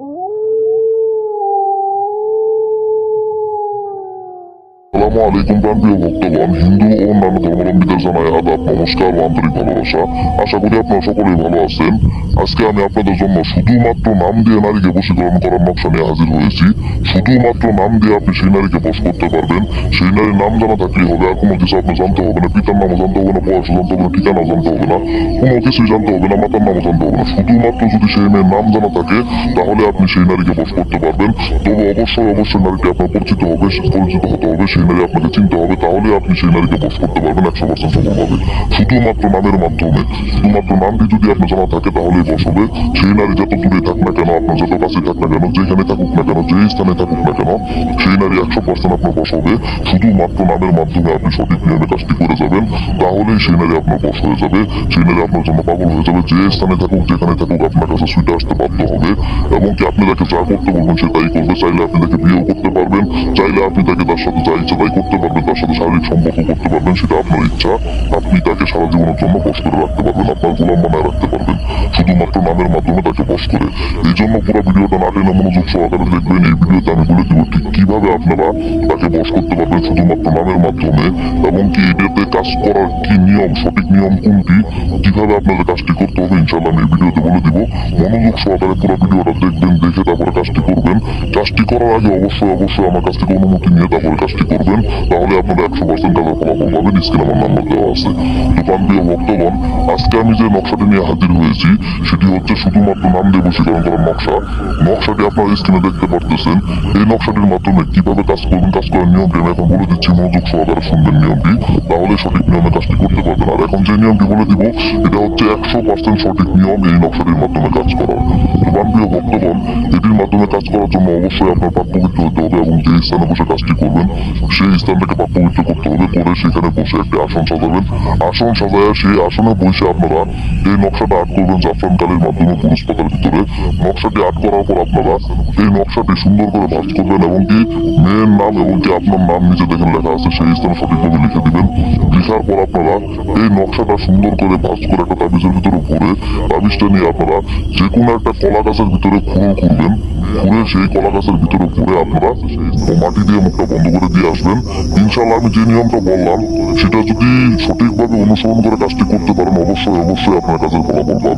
Ooh. আসসালামু আলাইকুম প্রাণপ্রিয় ভক্তগণ, হিন্দু ও অন্যান্য ধর্মাবলম্বীদের জানাই আদাব, নমস্কার ও আন্তরিক ভালোবাসা। আশা করি আপনারা সকলেই ভালো আছেন। আজকে আমি আপনাদের জন্য শুধুমাত্র নাম দিয়ে নারীকে বশীকরণ করার নকশা নিয়ে হাজির হয়েছি। শুধুমাত্র নাম দিয়ে আপনি সেই নারীকে বশ করতে পারবেন। সেই নারীর নাম জানা থাকলেই হবে, আর কোনো কিছু আপনি জানতে হবে না। পিতার নামও জানতে হবে না বয়স জানতে হবে না ঠিকানা জানতে হবে না। কোনো কিছুই জানতে হবে না, মাতার নামও জানতে হবে না। শুধুমাত্র যদি সেই মেয়ের নাম জানা থাকে, তাহলে আপনি সেই নারীকে বশ করতে পারবেন। তবে অবশ্যই অবশ্যই নারীটি আপনার পরিচিত হবে পরিচিত হতে হবে সেই নারী আপনাকে চিনতে হবে। তাহলে আপনি সেই নারীকে বশ করতে পারবেন, একশো পার্সেন্ট সফলভাবে শুধুমাত্র নামের মাধ্যমে। শুধুমাত্র নামটি যদি আপনার জানা থাকে, তাহলেই বশ হবে। সেই নারী যত দূরে থাক না কেন, আপনার যত কাছে থাক না কেন, যেখানে থাকুক না কেন যে স্থানে থাকুক না কেন, সেই নারী একশো পার্সেন্ট আপনার বশ হবে। শুধুমাত্র নামের মাধ্যমে আপনি সঠিক নিয়মে কাজটি করে যাবেন, তাহলেই সেই নারী আপনার বশ হয়ে যাবে। সেই নারী আপনার জন্য পাগল হয়ে যাবে। যে স্থানে থাকুক, যেখানে থাকুক, আপনার কাছে সুইটে আসতে বাধ্য হবে। এবং কি আপনি তাকে যা করতে বলবেন, সে তাই করবে। চাইলে আপনি তাকে বিয়েও করতে পারবেন। চাইলে আপনি তাকে তার সাথে যা তাই করতে পারবেন, তার সাথে শারীরিক সম্পর্ক করতে পারবেন, সেটা আপনার ইচ্ছা। আপনি তাকে সারা জীবনের জন্য কষ্ট করে রাখতে পারবেন, আপনার গোলাম বানায় রাখতে পারবেন। শুধুমাত্র নামের মাধ্যমে তাকে বশ করে। এই জন্য পুরো ভিডিওটা না মনোযোগ সহকারে দেখবেন, এই ভিডিওতে আমি বলে দিব ঠিক কীভাবে আপনারা তাকে বশ করতে পারবেন শুধুমাত্র নামের মাধ্যমে এবং কি এটাতে কাজ করার কি নিয়ম, সঠিক নিয়ম কোনটি, কীভাবে আপনাদের কাজটি করতে হবে ইনশাল্লাহ আমি এই ভিডিওতে বলে দিব। মনোযোগ সহকারে পুরো ভিডিওটা দেখবেন, দেখে তারপরে কাজটি করবেন। কাজটি করার আগে অবশ্যই অবশ্যই আমার কাছ থেকে অনুমতি নিয়ে তারপরে কাজটি করবেন। তাহলে আপনারা একশো পার্সেন্ট কাজের ফলাফল পাবেন, স্ক্রিনে আমার নাম্বার দেওয়া আছে। তো প্রান্তীয় ভক্তগণ, আজকে আমি যে নকশাটি নিয়ে হাজির হয়েছি সেটি হচ্ছে শুধুমাত্র নাম দিয়ে বশীকরণ করার নকশা। নকশাটি আপনারা স্ক্রিনে দেখতে পারতেছেন। এই নকশাটির মাধ্যমে কীভাবে কাজ করবেন, কাজ করার নিয়মটি আমি এখন বলে দিচ্ছি। মনোযোগ সহকারে শুনবেন নিয়মটি, তাহলে সঠিক নিয়মে কাজটি করতে পারবেন। আর এখন যে নিয়মটি বলে দিব, এটা হচ্ছে একশো পার্সেন্ট সঠিক নিয়ম এই নকশাটির মাধ্যমে কাজ করার। তো প্রান্তীয় ভক্তগণ, এটির মাধ্যমে কাজ করার জন্য অবশ্যই আপনার পাক পবিত্র হতে হবে এবং যে স্থানে বসে কাজটি করবেন, সেই স্থানটাকে পাক পবিত্র করতে হবে। করে সেখানে বসে একটি আসন সাজাবেন। আসন সাজায় সেই আসনে বসে আপনারা এই নকশাটা আট করবেন, জাফরান কালির মাধ্যমে পুরুষ পাতার ভিতরে নকশাটি আট করার পর আপনারা এই নকশাটি সুন্দর করে ভাঁজ করবেন এবং কি মেয়ের নাম এবং কি আপনার নাম নিচে দেখেন লেখা আছে, সেই স্থানে সঠিকভাবে লিখে দিবেন। লেখার পর আপনারা এই নকশাটা সুন্দর করে ভাঁজ করে একটা তাবিজের ভিতরে ভরে তাবিজটা নিয়ে আপনারা যে কোনো একটা কলা গাছের ভিতরে খুঁড়ো করবেন। খুঁড়ে সেই কলা গাছের ভিতরে ভরে আপনারা মাটি দিয়ে মুখটা বন্ধ করে দিয়ে আসবেন। ইনশাল্লাহ আমি যে নিয়মটা বললাম, সেটা যদি সঠিকভাবে অনুসরণ করে কাজটি করতে পারেন, অবশ্যই অবশ্যই আপনার কাজের ফলাফল পাবেন।